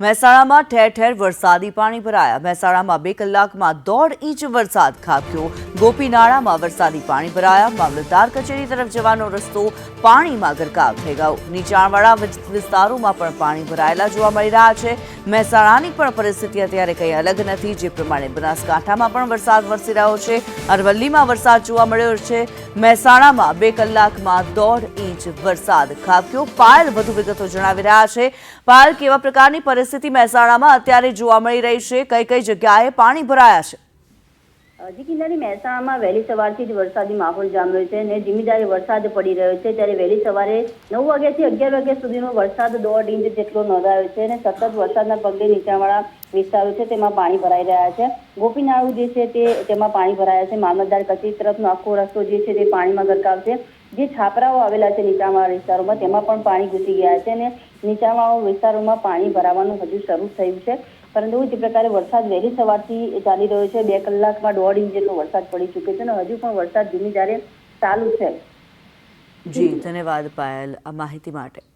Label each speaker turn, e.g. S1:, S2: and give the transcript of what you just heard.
S1: મહેસાણામાં ઠેર ઠેર વરસાદી પાણી ભરાયા. મહેસાણામાં બે કલાકમાં દોઢ ઇંચ વરસાદ ખાબક્યો. ગોપીનાળામાં વરસાદી પાણી ભરાયા. મામલતદાર કચેરી તરફ જવાનો રસ્તો પાણીમાં ગરકાવ થઈ ગયો. નીચાણવાળા વિસ્તારોમાં પણ પાણી ભરાયેલા જોવા મળી રહ્યા છે. મહેસાણાની પણ પરિસ્થિતિ અત્યારે કંઈ અલગ નથી. જે પ્રમાણે બનાસકાંઠામાં પણ વરસાદ વરસી રહ્યો છે. અરવલ્લીમાં વરસાદ જોવા મળ્યો છે. મહેસાણામાં બે કલાકમાં દોઢ ઇંચ વરસાદ ખાબક્યો. પાયલ વધુ વિગતો જણાવી રહ્યા છે. પાયલ, કેવા પ્રકારની પરિસ્થિતિ મહેસાણામાં અત્યારે જોવા મળી રહી છે? કઈ કઈ જગ્યાએ પાણી ભરાયા છે?
S2: હજી મહેસાણામાં વહેલી સવારથી જ વરસાદી માહોલ જામ્યો છે અને ધીમીધારે વરસાદ પડી રહ્યો છે, ત્યારે વહેલી સવારે નવ વાગ્યાથી અગિયાર વાગ્યા સુધીનો વરસાદ દોઢ ઇંચ જેટલો નોંધાયો છે અને સતત વરસાદના પગલે નીચાણવાળા વિસ્તારો છે તેમાં પાણી ભરાઈ રહ્યા છે. ગોપીનાળુ જે છે તે, તેમાં પાણી ભરાયા છે. મામલતદાર કચેરી તરફનો આખો રસ્તો જે છે તે પાણીમાં ગરકાવ છે જે છાપરાઓ આવેલા છે નીચાણવાળા વિસ્તારોમાં, તેમાં પણ પાણી ઘૂસી ગયા છે અને નીચાણવાળા વિસ્તારોમાં પાણી ભરાવાનું હજુ શરૂ થયું છે. પરંતુ જે પ્રકારે વરસાદ વહેલી સવારથી ચાલી રહ્યો છે, બે કલાકમાં દોઢ ઇંચ જેટલો વરસાદ પડી ચૂક્યો છે અને હજુ પણ વરસાદ ધીમી ધારે ચાલુ છે.
S1: જી, ધન્યવાદ પાયલ આ માહિતી માટે.